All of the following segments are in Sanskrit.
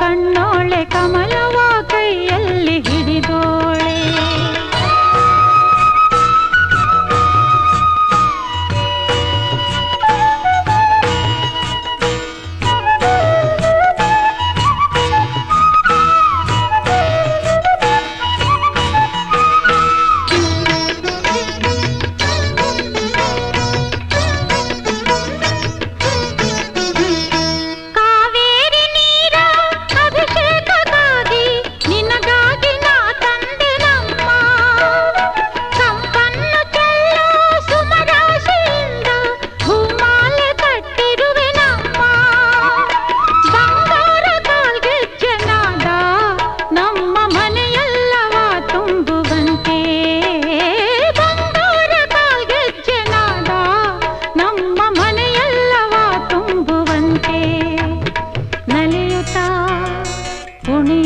ಕಣ್ಣೋಳೆ ಕಮಲವ ಕೈಯಲ್ಲಿ ಹಿಡಿದೋಳೆ.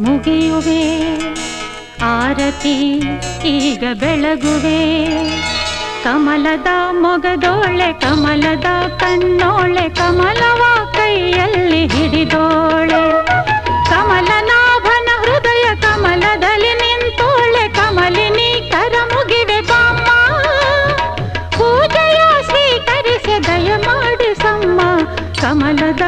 ಮುಗಿಯುವೆ. ಆರತಿ ಈಗ ಬೆಳಗುವೆ. ಕಮಲದ ಮೊಗದೋಳೆ, ಕಮಲದ ಕಣ್ಣೋಳೆ, ಕಮಲವ ಕೈಯಲ್ಲಿ ಹಿಡಿದೋಳೆ. ಕಮಲನಾಭನ ಹೃದಯ ಕಮಲದಲ್ಲಿ ನಿಂತೋಳೆ. ಕಮಲಿನಿ ಕರ ಮುಗಿವೆ ಬಾಮ್ಮ. ಪೂಜೆಯ ಸ್ವೀಕರಿಸಿ ದಯ ಮಾಡಿಸಮ್ಮ ಕಮಲದ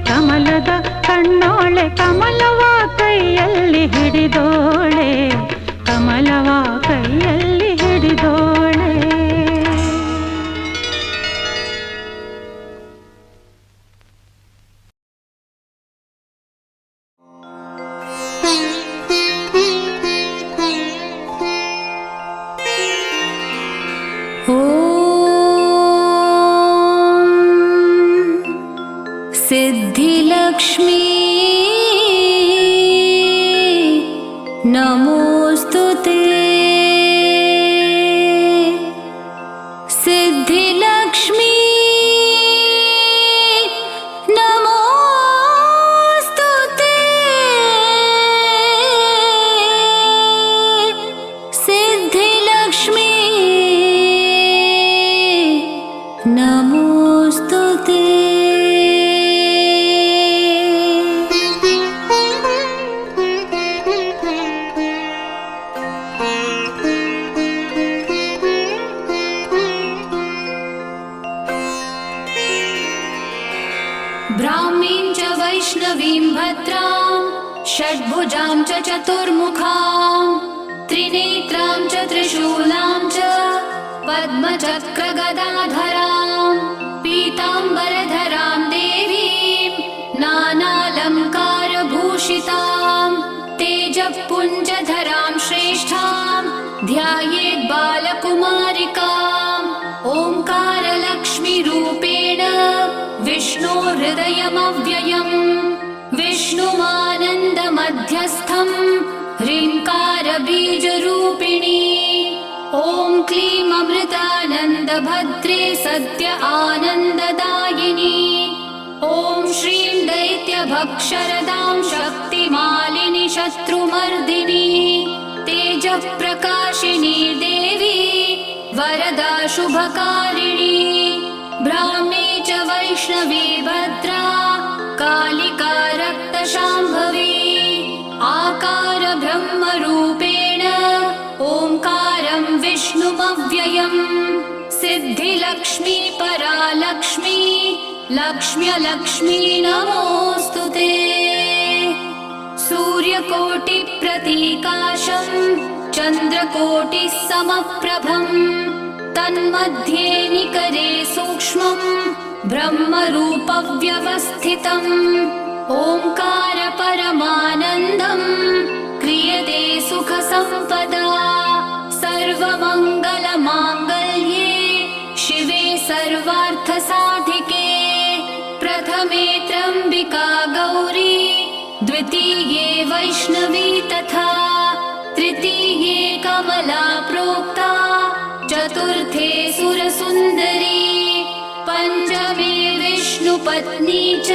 ಕಮಲದ ಕಣ್ಣೋಳೆ ಕಮಲವ ಕೈಯಲ್ಲಿ ಹಿಡಿದೋಳೆ ಕಮಲವ ಕೈಯಲ್ಲಿ सिद्धिलक्ष्मी नमोऽस्तु ते च वैष्णवीं भद्रां षड्भुजां च चतुर्मुखां त्रिनेत्रां च त्रिशूलां च पद्मचक्रगदाधरां पीताम्बरधरां देवीं नानालङ्कारभूषितां तेजःपुञ्जधरां श्रेष्ठां ध्यायेत् विष्णोहृदयमव्ययम् विष्णुमानन्दमध्यस्थम् ह्रीङ्कारबीजरूपिणी ॐ क्लीं अमृतानन्दभद्रे सत्य आनन्ददायिनी। ॐ श्रीं दैत्यभक्षरदां शक्तिमालिनि शत्रुमर्दिनी। तेजःप्रकाशिनी देवी वरदा शुभकारिणी ब्राह्मी च वैष्णवी भद्रा कालिका रक्तशाम्भवी आकार ब्रह्मरूपेण ओङ्कारं विष्णुमव्ययम् सिद्धिलक्ष्मी परालक्ष्मी लक्ष्म्यलक्ष्मी नमोऽस्तु ते। सूर्यकोटिप्रतीकाशम् चन्द्रकोटिः समप्रभम् तन्मध्ये निकरे सूक्ष्मम् ब्रह्मरूपव्यवस्थितम्। ओङ्कार परमानन्दम् क्रियते सुखसम्पदा। सर्वमङ्गलमाङ्गल्ये शिवे सर्वार्थसाधिके। प्रथमे त्र्यम्बिका गौरी द्वितीये वैष्णवी तथा तृतीये कमला प्रोक्ता चतुर्थे सुरसुन्दरी पञ्चमे विष्णुपत्नी च